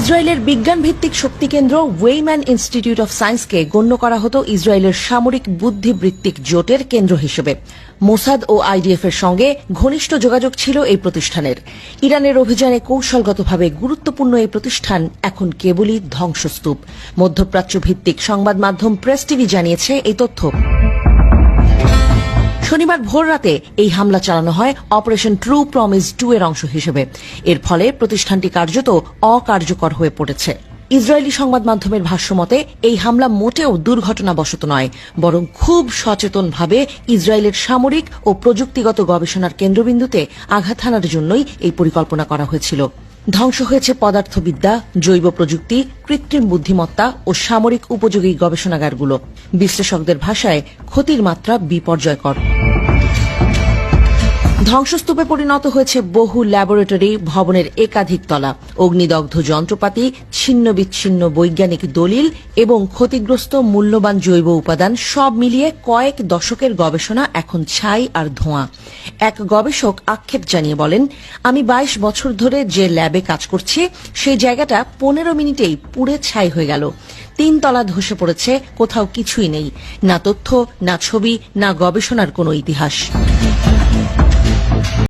ইসরায়েলের বিজ্ঞান ভিত্তিক শক্তি কেন্দ্র ওয়েইম্যান ইনস্টিটিউট অফ সায়েন্সকে গণ্য করা হতো ইসরায়েলের সামরিক বুদ্ধিবৃত্তিক জোটের কেন্দ্র হিসেবে। মোসাদ ও আইডিএফ এর সঙ্গে ঘনিষ্ঠ যোগাযোগ ছিল এই প্রতিষ্ঠানের। ইরানের অভিযানে কৌশলগতভাবে গুরুত্বপূর্ণ এই প্রতিষ্ঠান এখন কেবলই ধ্বংসস্তূপ। মধ্যপ্রাচ্য ভিত্তিক সংবাদ মাধ্যম প্রেস টিভি জানিয়েছে এই তথ্য। শনিবার ভোররাতে এই হামলা চালানো হয় অপারেশন ট্রু প্রমিস টু এর অংশ হিসেবে। এর ফলে প্রতিষ্ঠানটি কার্যত অকার্যকর হয়ে পড়েছে। ইসরায়েলি সংবাদ মাধ্যমের ভাষ্যমতে এই হামলা মোটেও দুর্ঘটনাবশত নয়, বরং খুব সচেতনভাবে ইসরায়েলের সামরিক ও প্রযুক্তিগত গবেষণার কেন্দ্রবিন্দুতে আঘাত হানার জন্যই এই পরিকল্পনা করা হয়েছিল। ধ্বংস হয়েছে পদার্থবিদ্যা, জৈব প্রযুক্তি, কৃত্রিম বুদ্ধিমত্তা ও সামরিক উপযোগী গবেষণাগারগুলো। বিশ্লেষকদের ভাষায় ক্ষতির মাত্রা বিপর্যয়কর। ধ্বংসস্তূপে পরিণত হয়েছে বহু ল্যাবরেটরি ভবনের একাধিক তলা। অগ্নিদগ্ধ যন্ত্রপাতি ছিন্ন বিচ্ছিন্ন বৈজ্ঞানিক দলিল এবং ক্ষতিগ্রস্ত মূল্যবান জৈব উপাদান সব মিলিয়ে কয়েক দশকের গবেষণা এখন ছাই আর ধোঁয়া। এক গবেষক আক্ষেপ জানিয়ে বলেন, আমি বাইশ বছর ধরে যে ল্যাবে কাজ করছি, সেই জায়গাটা পনেরো মিনিটেই পুড়ে ছাই হয়ে গেল। তিন তলা ধসে পড়েছে, কোথাও কিছুই নেই। না তথ্য, না ছবি, না গবেষণার কোনো ইতিহাস।